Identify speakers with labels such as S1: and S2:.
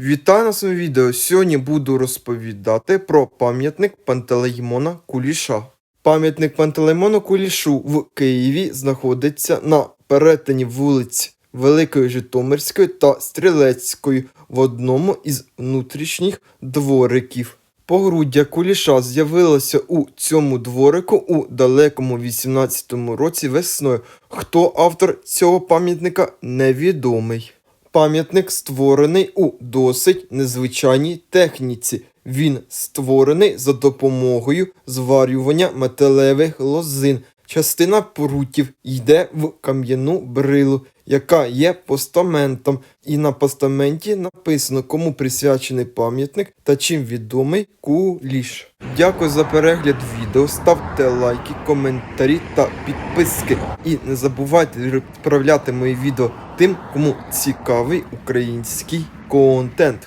S1: Вітаю на своєму відео. Сьогодні буду розповідати про пам'ятник Пантелеймона Куліша. Пам'ятник Пантелеймону Кулішу в Києві знаходиться на перетині вулиць Великої Житомирської та Стрілецької в одному із внутрішніх двориків. Погруддя куліша з'явилося у цьому дворику у далекому 18-му році весною. Хто автор цього пам'ятника невідомий. Пам'ятник створений у досить незвичайній техніці. Він створений за допомогою зварювання металевих лозин. Частина прутів йде в кам'яну брилу, яка є постаментом, і на постаменті написано, кому присвячений пам'ятник та чим відомий куліш. Дякую за перегляд відео, ставте лайки, коментарі та підписки. І не забувайте відправляти мої відео тим, кому цікавий український контент.